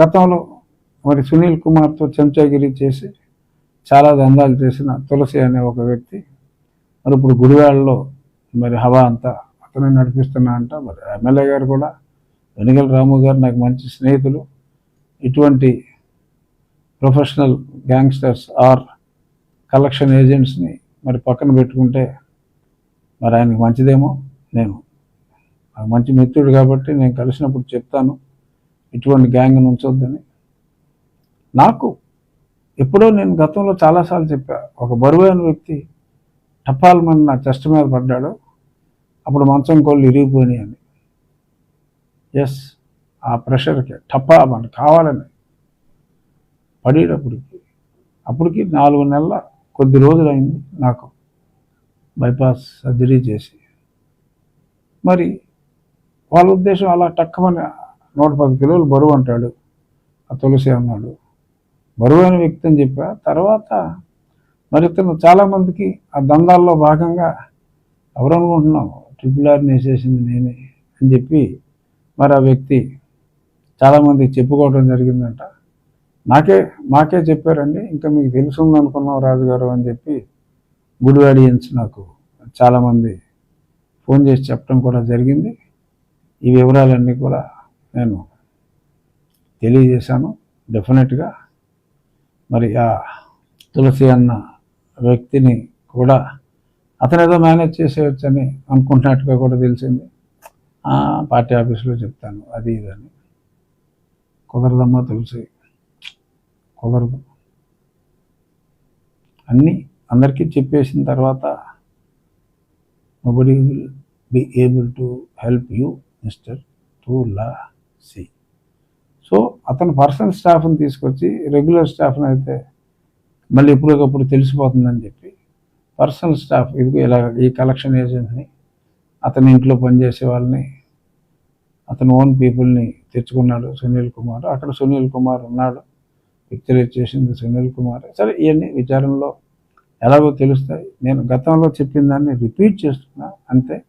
గతంలో మరి సునీల్ కుమార్తో చెంచాగిరి చేసి చాలా దందాలు చేసిన తులసి అనే ఒక వ్యక్తి. మరి ఇప్పుడు గుడివాడలో మరి హవా అంతా అతనే నడిపిస్తున్నా అంట. మరి ఎమ్మెల్యే గారు కూడా వెనుగల రాము గారు నాకు మంచి స్నేహితులు. ఇటువంటి ప్రొఫెషనల్ గ్యాంగ్స్టర్స్ ఆర్ కలెక్షన్ ఏజెంట్స్ని మరి పక్కన పెట్టుకుంటే మరి ఆయనకి మంచిదేమో. నేను మంచి మిత్రుడు కాబట్టి నేను కలిసినప్పుడు చెప్తాను. ఇటువంటి గ్యాంగ్ ఉంచొద్దని. నాకు ఎప్పుడో నేను గతంలో చాలాసార్లు చెప్పా. ఒక బరువైన వ్యక్తి టపాల్మని నా చెస్ట్ మీద పడ్డాడు. అప్పుడు మంచం కోళ్ళు ఇరిగిపోయినాయి అని. ఎస్ ఆ ప్రెషర్కి టపా మనకు కావాలని పడేటప్పటికి అప్పటికి నాలుగు నెలల కొద్ది రోజులు అయింది నాకు బైపాస్ సర్జరీ చేసి. మరి వాళ్ళ ఉద్దేశం అలా టక్కమని నూట పది కిలోలు బరువు అంటాడు. ఆ తులసి అన్నాడు. బరువైన వ్యక్తి అని చెప్పా. తర్వాత మరి ఇతను చాలామందికి ఆ దందాల్లో భాగంగా ఎవరనుకుంటున్నాం ట్రిపుల్ ఆర్ని వేసేసింది నేనే అని చెప్పి మరి ఆ వ్యక్తి చాలామందికి చెప్పుకోవడం జరిగిందంట. నాకే మాకే చెప్పారండి. ఇంకా మీకు తెలుసుంది అనుకున్నాం రాజుగారు అని చెప్పి గుడ్ ఆడియన్స్ నాకు చాలామంది ఫోన్ చేసి చెప్పడం కూడా జరిగింది. ఈ వివరాలన్నీ కూడా నేను తెలియజేశాను. డెఫినెట్గా మరి ఆ తులసి అన్న వ్యక్తిని కూడా అతను ఏదో మేనేజ్ చేసేయచ్చని అనుకుంటున్నట్టుగా కూడా తెలిసింది. ఆ, పార్టీ ఆఫీస్లో చెప్తాను. అది ఇదని కుదరదమ్మా తులసి. కుదరదు. అన్నీ అందరికీ చెప్పేసిన తర్వాత nobody will be able to help you mister to లా సి. సో అతను పర్సనల్ స్టాఫ్ని తీసుకొచ్చి రెగ్యులర్ స్టాఫ్ని అయితే మళ్ళీ ఎప్పటికప్పుడు తెలిసిపోతుందని చెప్పి పర్సనల్ స్టాఫ్ ఇదిగో ఇలా ఈ కలెక్షన్ ఏజెంట్ని అతని ఇంట్లో పనిచేసే వాళ్ళని అతను ఓన్ పీపుల్ని తెచ్చుకున్నాడు సునీల్ కుమార్. అక్కడ సునీల్ కుమార్ ఉన్నాడు. పిక్చరైజ్ చేసింది సునీల్ కుమార్. సరే ఇవన్నీ విచారణలో ఎలాగో తెలుస్తాయి. నేను గతంలో చెప్పిన దాన్ని రిపీట్ చేస్తున్నా. అంతే.